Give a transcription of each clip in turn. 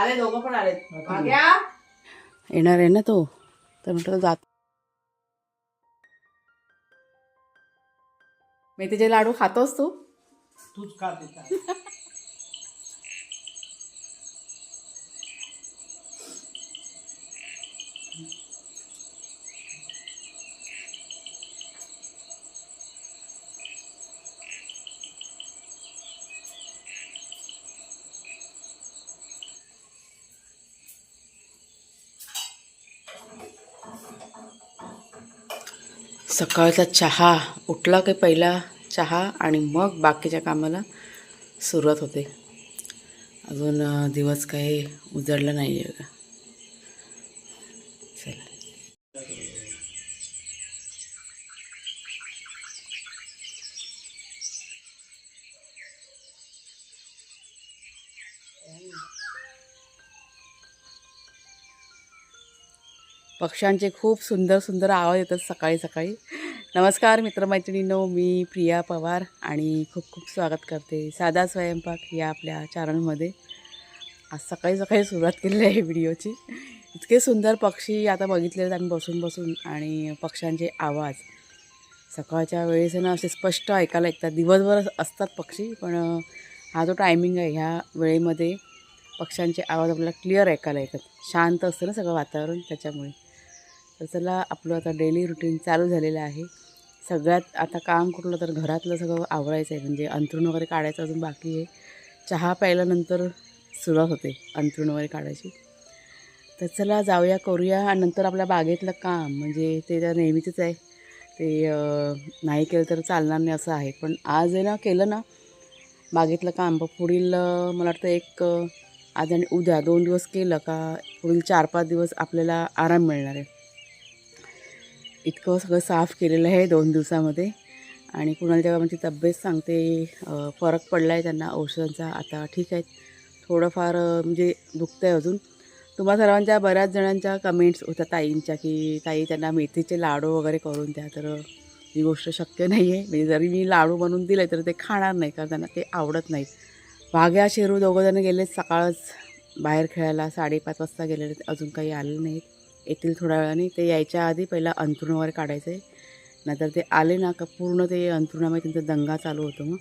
आले दोघं पण भाग्या? येणार आहे ना तो? तर म्हटलं जात मेथीचे लाडू खातोस तू? तूच का सकाळचा चहा उठला की पहिला चहा आणि मग बाकीच्या कामाला सुरुवात होते. अजून दिवस काही उजडला नाही आहे पक्ष्यांचे खूप सुंदर सुंदर आवाज येतात सकाळी सकाळी. नमस्कार मित्रमैत्रिणींनो मी प्रिया पवार आणि खूप खूप स्वागत करते साधा स्वयंपाक या आपल्या चॅनलमध्ये आज सकाळी सकाळी सुरुवात केलेली आहे व्हिडिओची. इतके सुंदर पक्षी आता बघितले आहेत आम्ही बसून बसून आणि पक्ष्यांचे आवाज. सकाळच्या वेळेस ना असे स्पष्ट ऐकायला ऐकतात दिवसभर असतात पक्षी पण हा जो टायमिंग आहे ह्या वेळेमध्ये पक्ष्यांचे आवाज आपल्याला क्लिअर ऐकायला येतात. शांत असतं ना सगळं वातावरण त्याच्यामुळे. तर चला आपलं आता डेली रुटीन चालू झालेलं आहे. सगळ्यात आता काम कुठलं तर घरातलं सगळं आवरायचं आहे. म्हणजे अंथरूण वगैरे काढायचं अजून बाकी आहे. चहा प्यायल्यानंतर सुरुवात होते अंथरूण वगैरे काढायची. तर चला जाऊया करूया. आणि नंतर आपल्या बागेतलं काम. म्हणजे ते तर नेहमीचंच आहे. ते नाही केलं तर चालणार नाही असं आहे. पण आज आहे ना केलं ना बागेतलं काम. पण पुढील मला वाटतं एक आज आणि उद्या दोन दिवस केलं का पुढील चार पाच दिवस आपल्याला आराम मिळणार आहे. इतकं सगळं साफ केलेलं आहे दोन दिवसामध्ये. आणि कुणाला जेव्हा म्हणजे तब्येत सांगते फरक पडला आहे त्यांना औषधांचा आता ठीक आहे थोडंफार म्हणजे दुखतं आहे अजून. तुम्हा सर्वांच्या बऱ्याच जणांच्या कमेंट्स होत्या ताईंच्या की ताई त्यांना मेथीचे लाडू वगैरे करून द्या. तर ही गोष्ट शक्य नाही आहे म्हणजे जरी मी लाडू बनवून दिले तर ते खाणार नाही कारण त्यांना ते आवडत नाहीत भाग्या शेरू दोघंजणं गेले सकाळच बाहेर खेळायला. साडेपाच वाजता गेलेले अजून काही आले नाहीत. येतील थोड्या वेळाने. ते यायच्या आधी पहिला अंथरूण वगैरे काढायचं. आहे नाहीतर ते आले ना का पूर्ण ते अंथरुणामध्ये त्यांचा दंगा चालू होतो मग.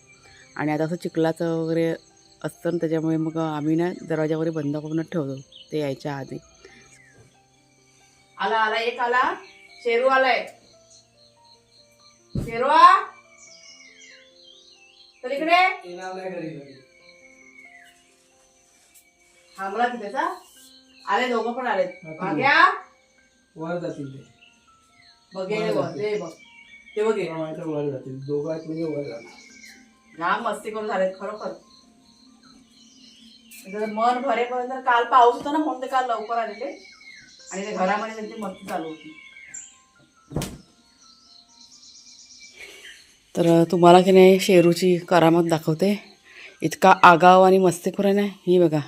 आणि आता असं चिखलाचं वगैरे असतं ना त्याच्यामुळे मग आम्ही ना दरवाजा वगैरे बंद करूनच ठेवतो. ते यायच्या आधी. आला आला एक आला. शेरू आलाय. शेरवा तर इकडे. थांबला तिथेचा आले दोघं पण आलेत. वर जातील ते. बघे बघ ते बघ. ते बघे मला माहिती आहे वर जातील. दोघं आहेत म्हणजे वर जाणार. जाम मस्ती करून झालेत खरोखर. जर मन भरेपर्यंत काल पाऊस होता ना म्हणून ते काल लवकर आलेले आणि ते घरामध्ये त्यांची मस्ती चालू होती. तर तुम्हाला की नाही शेरूची करामत दाखवते. इतका आगाव आणि मस्तीखोर आहे ना ही बघा.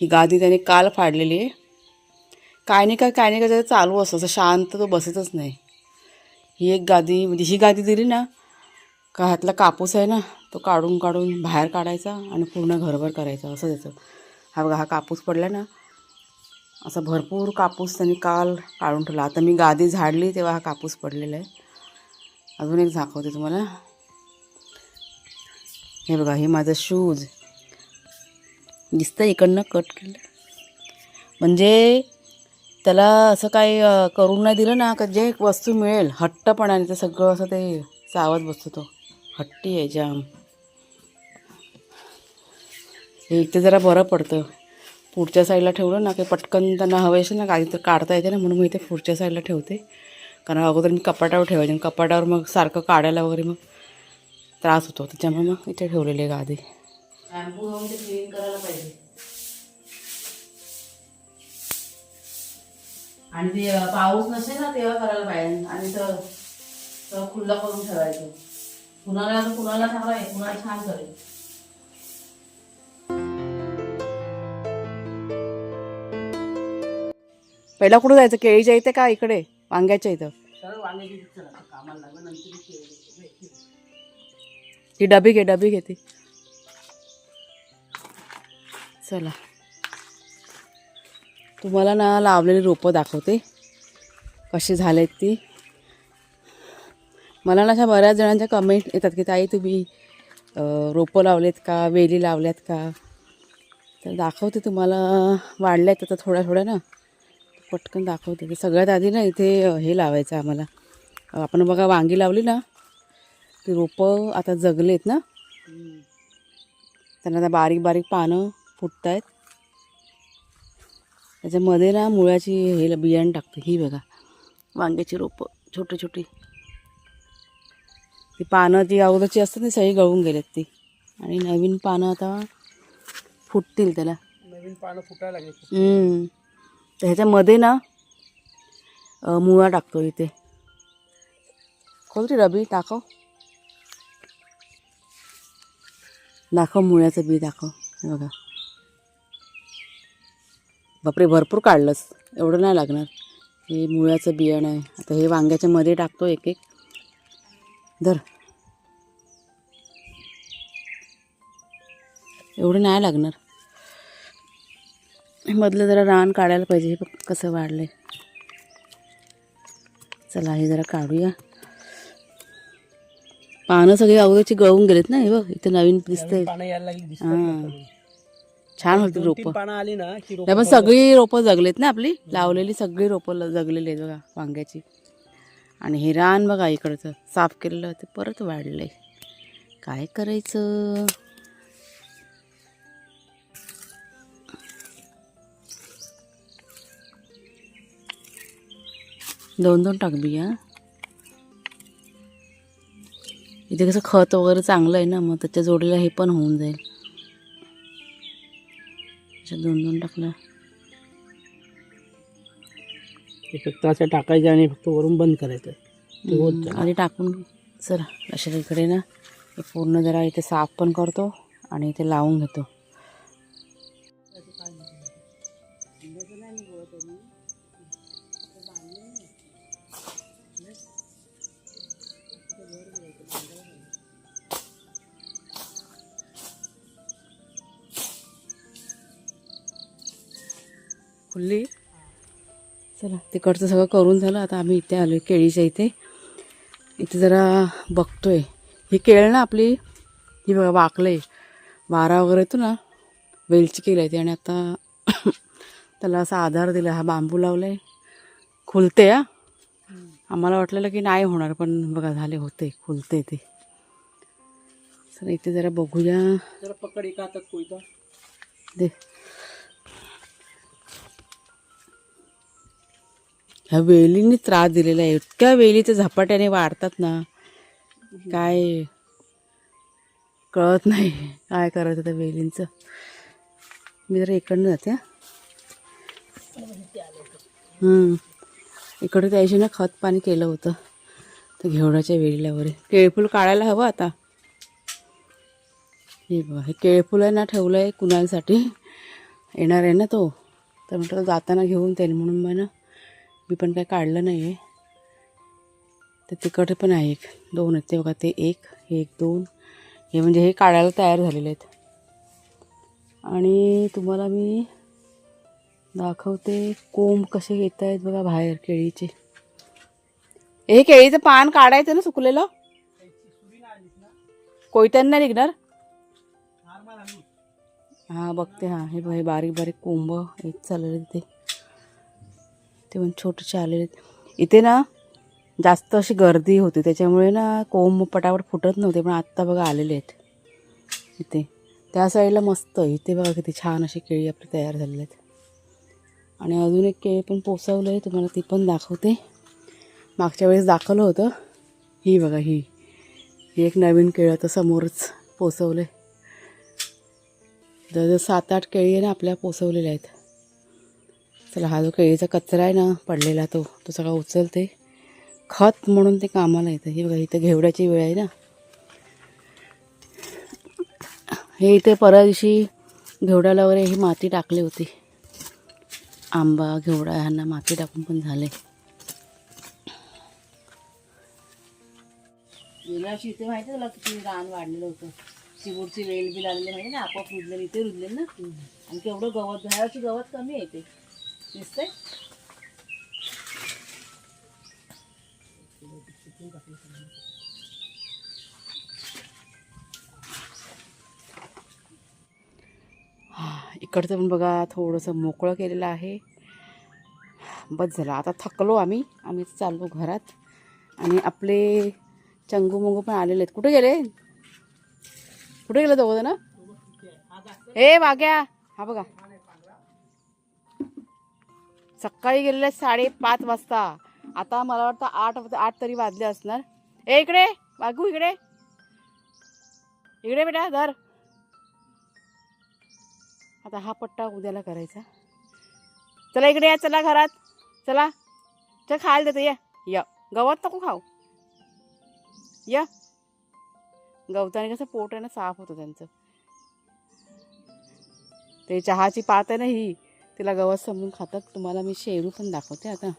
ही गादी त्याने काल फाडलेली आहे. काय नाही काय काय नाही काय त्याचं चालू असं असं शांत तो बसतच नाही. ही एक गादी म्हणजे ही गादी दिली ना का ह्यातला कापूस आहे ना तो काढून काढून बाहेर काढायचा आणि पूर्ण घरभर करायचा असं त्याचं. हा बघा हा कापूस पडला ना असा भरपूर कापूस त्यांनी काल काढून ठेवला. आता मी गादी झाडली तेव्हा हा कापूस पडलेला आहे. अजून एक दाखवते तुम्हाला. हे बघा हे माझं शूज. दिसतं इकडनं कट केलं. म्हणजे त्याला असं काही करून नाही दिलं ना का जे वस्तू मिळेल हट्टपणाने ते सगळं असं ते चावत बसतो तो. हट्टी आहे जाम. हे इथे जरा बरं पडतं. पुढच्या साईडला ठेवलं ना की पटकन त्यांना हवे असेल ना काही तर काढता येते ना म्हणून मी इथे पुढच्या साईडला ठेवते. कारण अगोदर मी कपाटावर ठेवायचे आणि कपाटावर मग सारखं काढायला वगैरे मग त्रास होतो. त्याच्यामुळे मग इथे ठेवलेले गादी. शॅम्पू क्लीन करायला पाहिजे. आणि ते पाऊस नसेल ना तेव्हा करायला पाहिजे. आणि तर सगळं खुल्ला करून ठेवायचं. कुणाला कुणाला चांगला आहे कुणाला छान करेल. पहिला कुठं जायचं? केळीच्या इथे का इकडे? वांग्याच्या इथं. ही डबी घे डबी घेते. चला. तुम्हाला ना लावलेली रोपं दाखवते. कशी झालेत ती. मला ना अशा बऱ्याच जणांच्या कमेंट येतात की ताई तुम्ही रोपं लावलेत का? वेली लावल्यात का? तर दाखवते तुम्हाला. वाढल्यात आता थोड्या थोड्या ना. पटकन दाखवते. की सगळ्यात आधी ना इथे हे लावायचं आम्हाला. आपण बघा वांगी लावली ना ती रोपं आता जगलेत ना. त्यांना आता बारीक बारीक पानं फुटत आहेत त्याच्यामध्ये ना मुळ्याची हे बियाणं टाकते ही बघा. वांग्याची रोपं छोटी छोटी. ती पानं जी अगोदरची असतात ती सगळी गळून गेलेत ती. आणि नवीन पानं आता फुटतील त्याला. नवीन पानं फुटायला लागले. तर ह्याच्यामध्ये ना मुळा टाकतो इथे. खोल ती रबी दाखव दाखव मुळ्याचं बी दाखव. हे बघा. बापरे भरपूर काढलंस. एवढं नाही लागणार. हे मुळ्याचं बियाणं आहे. आता हे वांग्याच्या मध्ये टाकतो एक एक धर. एवढं नाही लागणार. मधलं जरा रान काढायला पाहिजे. हे बघ कसं वाढलंय. चला हे जरा काढूया. पानं सगळी अगोदरची गळून गेलेत ना हे बघ. इथे नवीन दिसतंय. हां. छान होती रोपं. पानं आली ना की रोपं नाही पण सगळी रोपं जगलेत ना आपली? लावलेली सगळी रोपं ल- जगलेली आहेत बघा वांग्याची. आणि हे रान बघा इकडचं साफ केलेलं ते परत वाढलंय. काय करायचं? दोन दोन टाक बिया इथे कसं खत वगैरे चांगलं आहे ना मग त्याच्या जोडीला हे पण होऊन जाईल. अशा दोन दोन टाकल्या ते फक्त असं टाकायचं आणि फक्त वरून बंद करायचं. ते होत आधी टाकून. चला अशा इकडे ना पूर्ण जरा इथे साफ पण करतो आणि इथे लावून घेतो. खुल्ली. चला तिकडचं सगळं करून झालं. आता आम्ही इथे आलो केळीच्या इथे. इथे जरा बघतोय. ही केळ ना आपली ही बघा वाकलं वारा वगैरे येतो ना वेलची केली आहे ती. आणि आता त्याला असा आधार दिला हा बांबू लावला आहे खुलते हा. आम्हाला वाटलेलं की नाही होणार पण बघा झाले होते. खुलते ते. चला इथे जरा बघूया. जरा पकड एका हातात कोयता दे. ह्या वेलीने त्रास दिलेला आहे. इतक्या वेली ते झपाट्याने वाढतात ना. काय? कळत नाही. काय करायचं त्या वेलींचं? मी जरा इकडनं जाते हा. इकडे त्याशी ना खत पाणी केलं होतं. तर घेवडाच्या वेलीला वगैरे केळफूल काढायला हवं आता. हे बघा हे केळफुल आहे ना ठेवलं आहे कुणालसाठी. येणार आहे ना तो. तर म्हटलं जाताना घेऊन जाईल म्हणून मग ना मी पण काही काढलं नाही आहे तर तिकट पण आहे एक दोन आहेत. ते बघा ते एक हे एक दोन. हे म्हणजे हे काढायला तयार झालेले आहेत. आणि तुम्हाला मी दाखवते कोंब कसे येत आहेत बघा बाहेर केळीचे. हे केळीचं पान काढायचं ना सुकलेलं? कोयत्यानं नाही निघणार? हां बघते. हां हे हे बारीक बारीक कोंब येत चाललेले ते ते पण छोटेसे आलेले आहेत. इथे ना जास्त अशी गर्दी होती. त्याच्यामुळे ना कोंब पटापट फुटत नव्हते पण आत्ता बघा आलेले आहेत. इथे. त्या साईडला मस्त इथे बघा किती छान अशी केळी आपली तयार झालेली आहेत. आणि अजून एक केळी पण पोचवलं आहे. तुम्हाला ती पण दाखवते. मागच्या वेळेस दाखवलं होतं. ही बघा ही. ही एक नवीन केळं आता समोरच पोसवलं आहे जवळजवळ सात आठ केळी आहे ना आपल्या पोचवलेल्या आहेत. चला हा जो केळीचा कचरा आहे ना पडलेला तो तो सगळा उचलते. खत म्हणून ते कामाला येतं. हे बघा इथं घेवड्याची वेळ आहे ना. हे इथे परवा दिवशी घेवड्याला वगैरे ही माती टाकली होती. आंबा घेवडा ह्यांना माती टाकून पण झाले. गेल्या वर्षी इथे माहिती तुला किती रान वाढलेलं होतं. चिबूडची वेल बी लागलेली माहिती ना आपोआप रुजलेली इथे रुजले ना. आणि केवढं गवत वर्षी गवत कमी आहे इथे. दिसतंय? इकडचं पण बघा थोडंसं मोकळं केलेलं आहे. बस झालं आता थकलो आम्ही. आम्ही चाललो घरात. आणि आपले चंगू मंगू पण आलेले आहेत. कुठे गेले? कुठे गेलं दोघं ना हे वाग्या हा बघा. सकाळी गेलेले साडेपाच वाजता. आता मला वाटतं आठ आठ तरी वाजले असणार. ए इकडे वागू इकडे. इकडे बेटा धर. आता हा पट्टा उद्याला करायचा. चला इकडे या चला घरात. चला. चल खायला देते या. या. गवत नको खाऊ. या. गवताने कसं पोट आहे ना साफ होतं त्यांचं. ते चहाची पात आहे ना ही. तिला गवत समजून खातात. तुम्हाला मी शेरू पण दाखवते आता.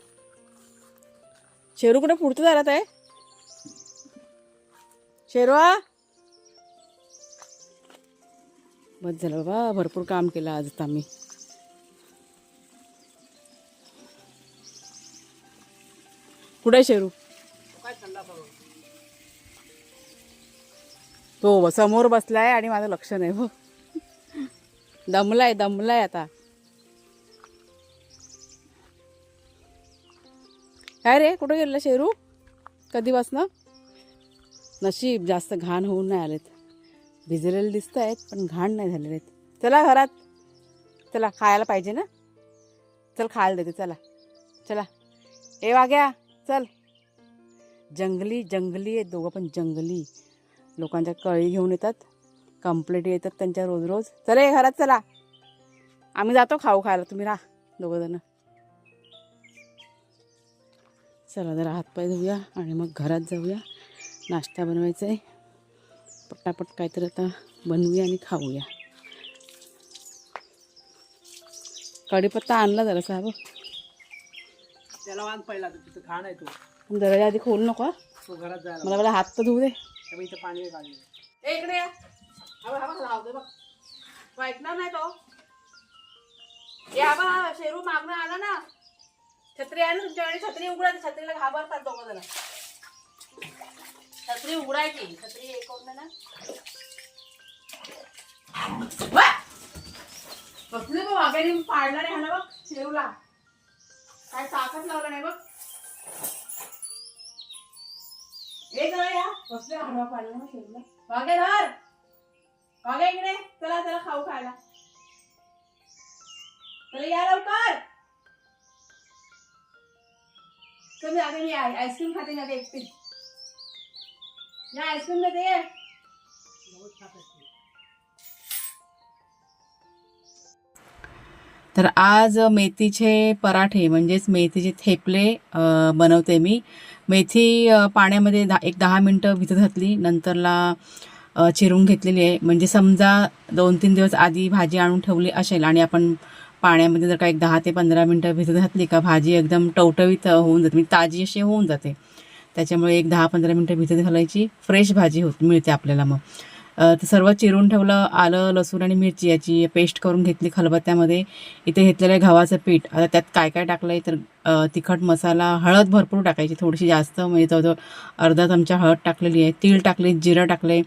शेरू कुठे पुढचं झालं आहे शेरवा बस झालं बाबा भरपूर काम केलं आज आता मी कुठे आहे शेरू? तो समोर बसलाय आणि माझं लक्ष नाही हो. दमलाय दमलाय आता. काय रे कुठं गेलेलं शेरू? कधीपासनं? नशीब जास्त घाण होऊन नाही आलेत. भिजलेले दिसत आहेत पण घाण नाही झालेले आहेत. चला घरात. चला खायला पाहिजे ना? चल खायला देते चला. चला. ए वाग्या चल. जंगली जंगली आहेत दोघं पण जंगली. लोकांच्या कळी घेऊन येतात. कंप्लेंट येतात त्यांच्या रोज रोज. चला ये घरात चला. आम्ही जातो खाऊ खायला. तुम्ही राहा दोघं चला जरा हातपाय धुऊया आणि मग घरात जाऊया. नाश्ता बनवायचा आहे. पटापट काहीतरी आता बनवूया आणि खाऊया. कढीपत्ता आणला जरा साहेब त्याला वांग पहिला तिथं खाण आहे तो. दरवाजा आधी खोल नको. तो घरात जायला मला मला हात तर धुऊ दे. इथं पाणी काढलं इकडे या. ऐकणार नाही तो? हा शेरू मागणं आला ना. छत्री आहे ना तुमच्याकडे छत्री उघडा छत्रीला घाबरतात दोघं जण. छत्री उघडायची छत्री हे करून आहे ना बघ वाघाने पाडला नाही ह्याला बघ शेवला काय ताकद लावला नाही बघ. एक या कसले हलवा पाडला ना शेवला वागे धर. वागे इकडे. चला चला खाऊ खायला. चला या लवकर. तुम्ही आता मी आईस्क्रीम खाते ना ते एकटी? या आईस्क्रीम ना ते तर आज मेथीचे पराठे म्हणजेच मेथीचे थेपले बनवते मी. मेथी पाण्यामध्ये दहा एक दहा मिनटं भिजत घातली नंतरला चिरून घेतलेली आहे. म्हणजे समजा दोन तीन दिवस आधी भाजी आणून ठेवली असेल आणि आपण पाण्यामध्ये जर का एक दहा ते पंधरा मिनटं भिजत घातली का भाजी एकदम टवटवीत होऊन जाते म्हणजे ताजी अशी होऊन जाते. त्याच्यामुळे एक दहा पंधरा मिनटं भिजत घालायची फ्रेश भाजी होत मिळते आपल्याला मग. तर सर्व चिरून ठेवलं आलं लसूण आणि मिरची याची पेस्ट करून घेतली खलबत्त्यामध्ये. इथे घेतलेलं आहे गव्हाचं पीठ आता त्यात काय काय टाकलं आहे तर तिखट मसाला हळद भरपूर टाकायची थोडीशी जास्त म्हणजे जवळजवळ अर्धा चमचा हळद टाकलेली आहे तीळ टाकले जिरं टाकले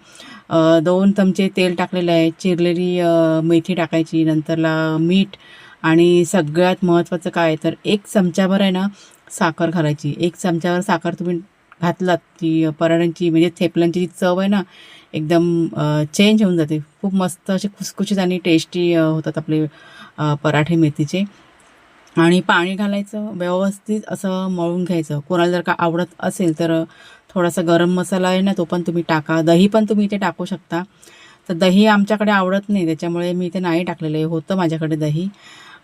दोन चमचे तेल टाकलेलं आहे चिरलेली मेथी टाकायची नंतरला मीठ आणि सगळ्यात महत्त्वाचं काय तर एक चमच्यावर आहे ना साखर घालायची. एक चमच्यावर साखर तुम्ही घातलात ती पराठ्यांची म्हणजे थेपल्यांची जी चव आहे ना एकदम चेंज होऊन जाते. खूप मस्त असे खुसखुशीत आणि टेस्टी होतात आपले पराठे मेथीचे. आणि पाणी घालायचं व्यवस्थित असं मळून घ्यायचं. कोणाला जर का आवडत असेल तर थोडासा गरम मसाला आहे ना तो पण तुम्ही टाका. दही पण तुम्ही इथे टाकू शकता. तर दही आमच्याकडे आवडत नाही त्याच्यामुळे मी इथे नाही टाकलेलं आहे. होतं माझ्याकडे दही.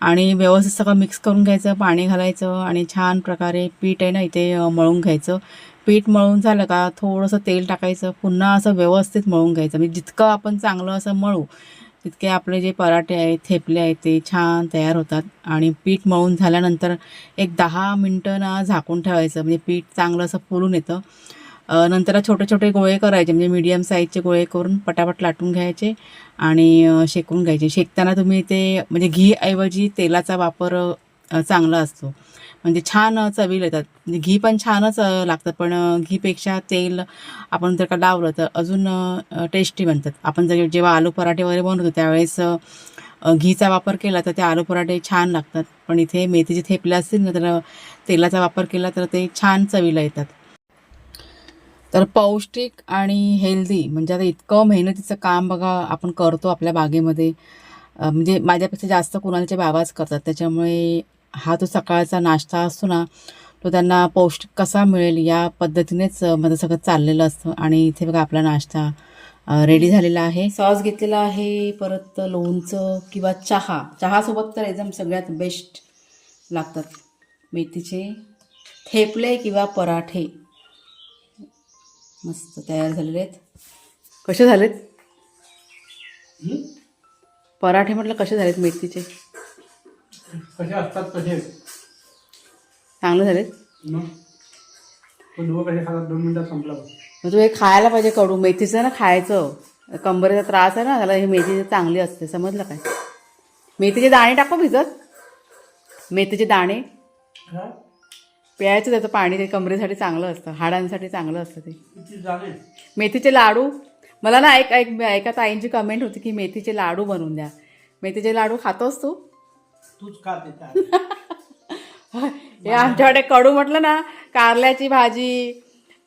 आणि व्यवस्थित सगळं मिक्स करून घ्यायचं पाणी घालायचं आणि छान प्रकारे पीठ आहे ना इथे मळून घ्यायचं. पीठ मळून झालं का थोडंसं तेल टाकायचं पुन्हा असं व्यवस्थित मळून घ्यायचं. म्हणजे जितकं आपण चांगलं असं मळू तितके आपले जे पराठे आहेत थेपले आहेत ते छान तयार होतात. आणि पीठ मळून झाल्यानंतर एक दहा मिनटं ना झाकून ठेवायचं. म्हणजे पीठ चांगलं असं फुलून येतं. नंतर छोटे छोटे गोळे करायचे म्हणजे मीडियम साईजचे गोळे करून पटापट लाटून घ्यायचे आणि शेकून घ्यायचे. शेकताना तुम्ही ते म्हणजे घी ऐवजी तेलाचा वापर चांगला असतो. म्हणजे छान चवीला येतात. म्हणजे घी पण छानच लागतात लागतं पण घीपेक्षा तेल आपण जर का लावलं तर अजून टेस्टी बनतात. आपण जर जेव्हा आलू पराठे वगैरे बनवतो त्यावेळेस घीचा वापर केला तर ते आलू पराठे छान लागतात. पण इथे मेथीचे थेपले असतील ना तर तेलाचा वापर केला तर ते छान चवीला येतात. तर पौष्टिक आणि हेल्दी म्हणजे आता इतकं मेहनतीचं काम बघा आपण करतो आपल्या बागेमध्ये. म्हणजे माझ्यापेक्षा जास्त कुणालचे बाबाच करतात. त्याच्यामुळे हा जो सकाळचा नाश्ता असतो ना तो त्यांना पौष्टिक कसा मिळेल या पद्धतीनेच माझं सगळं चाललेलं असतं. आणि इथे बघा आपला नाश्ता रेडी झालेला आहे. सॉस घेतलेला आहे परत लोणचं किंवा चहा. चहासोबत तर एकदम सगळ्यात बेस्ट लागतात. मेथीचे थेपले किंवा पराठे. मस्त तयार झालेले आहेत. कसे झालेत? पराठे म्हटलं कसे झालेत मेथीचे? कसे असतात कसे चांगले झालेत? मग? पण दोघं कसे खातात? दोन मिनिटात संपला बघ. मग तू हे खायला पाहिजे कडू. मेथीचं ना खायचं. कंबरेचा त्रास आहे ना त्याला ही मेथी चांगली असते. समजलं काय? मेथीचे दाणे टाकू भिजत. मेथीचे दाणे. हा? प्यायचं त्याचं पाणी ते कमरेसाठी चांगलं असतं हाडांसाठी चांगलं असतं ते. मेथीचे लाडू? मला ना एक एक एका ताईंची कमेंट होती की मेथीचे लाडू बनवून द्या. मेथीचे लाडू खातोस तू? तूच खा ते काय. हे आमच्याकडे कडू म्हटलं ना कारल्याची भाजी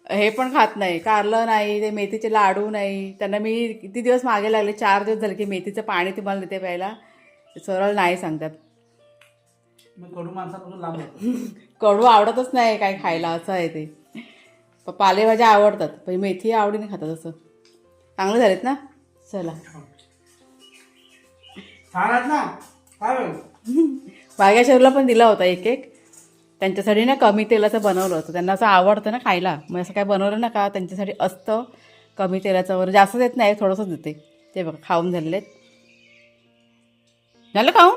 हे पण खात नाही. कारलं नाही ते मेथीचे लाडू नाही. त्यांना मी किती दिवस मागे लागले चार दिवस झाले की मेथीचं पाणी तुम्हाला देते प्यायला. सरळ नाही सांगतात. कडू माणसापासून लांब होतो. कडू आवडतच नाही काय खायला असं आहे ते. प- पालेभाज्या आवडतात पण मेथी आवडीने खातात असं. चांगले झालेत ना? चला. छान आहेत ना? काय बघ वाघ्याशरला पण दिला होता एक एक. त्यांच्यासाठी ना कमी तेलाचं बनवलं होतं. त्यांना असं आवडतं ना खायला. मग असं काय बनवलं ना का त्यांच्यासाठी असतं कमी तेलाचं. वगैरे जास्त देत नाही थोडंसंच देते. ते बघा खाऊन झालेले आहेत. झालं खाऊन?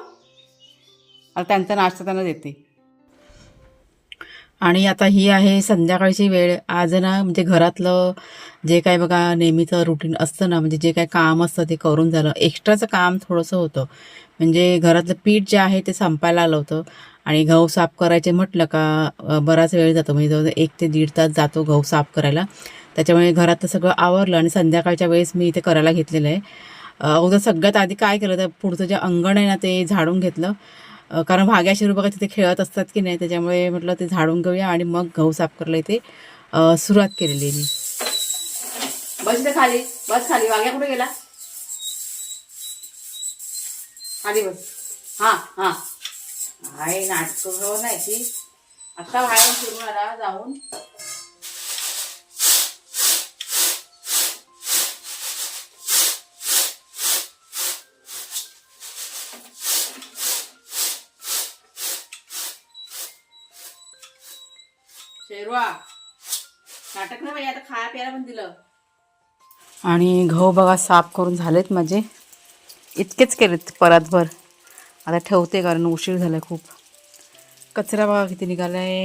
आता त्यांचा नाश्ता त्यांना देते. आणि आता ही आहे संध्याकाळची वेळ. आज ना म्हणजे घरातलं जे काय बघा नेहमीचं रुटीन असतं ना म्हणजे जे काय काम असतं ते करून झालं. एक्स्ट्राचं काम थोडंसं होतं. म्हणजे घरातलं पीठ जे आहे ते संपायला आलं होतं. आणि गहू साफ करायचे म्हटलं का बराच वेळ जातो. म्हणजे जवळजवळ एक ते दीड तास जातो गहू साफ करायला. त्याच्यामुळे घरातलं सगळं आवरलं आणि संध्याकाळच्या वेळेस मी इथे करायला घेतलेलं आहे. अगोदर सगळ्यात आधी काय केलं तर पुढचं जे अंगण आहे ना ते झाडून घेतलं. कारण भाग्या शिरू बघा तिथे खेळत असतात की नाही त्याच्यामुळे म्हटलं ते झाडून घेऊया आणि मग गहू साफ करायला इथे सुरुवात केलेली मी. बस इथे खाली बस खाली. वाग्या कुठे गेला? खाली बस. हा हा. आहे नाटक नाही ती आता बाहेर फिरून आला जाऊन. नाटक नाही बाई आता खाया प्यायला पण दिलं. आणि गहू बघा साफ करून झालेत माझे. इतकेच केलेत परातभर. आता ठेवते कारण उशीर झाला खूप. कचरा बघा किती निघाला आहे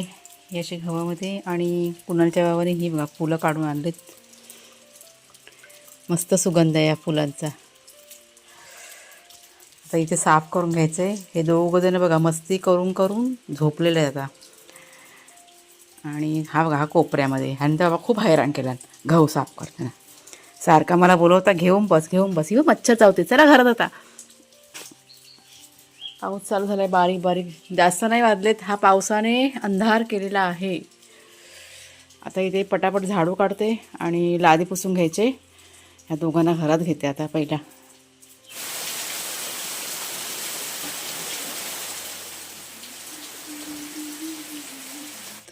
याच्या गव्हामध्ये आणि कुणालच्या बाबाने ही बघा फुलं काढून आणलेत. मस्त सुगंध आहे या फुलांचा. आता इथे साफ करून घ्यायचं आहे हे दोघं जण बघा मस्ती करून करून झोपलेले आहे आता. आणि हा बघा हा कोपऱ्यामध्ये. ह्यानं तर बाबा खूप हैराण केला. घाऊ साफ करताना. सारखा मला बोलवता घेऊन बस घेऊन बस. ही मच्छर चावते. चला घरात आता. पाऊस चालू झालाय बारीक बारीक. जास्त नाही वाजलेत. हा पावसाने अंधार केलेला आहे. आता इथे पटापट झाडू काढते आणि लादी पुसून घ्यायचे. ह्या दोघांना घरात घेते आता पहिला.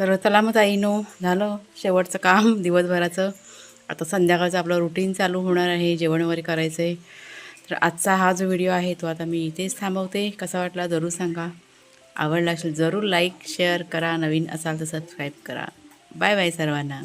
तर चला मग ताईनो झालं शेवटचं काम दिवसभराचं. आता संध्याकाळचं आपलं रुटीन चालू होणार आहे जेवण वगैरे करायचं आहे तर आजचा हा जो व्हिडिओ आहे तो आता मी इथेच थांबवते. कसा वाटला जरूर सांगा. आवडला असेल जरूर लाईक शेअर करा. नवीन असाल तर सबस्क्राईब करा. बाय बाय सर्वांना.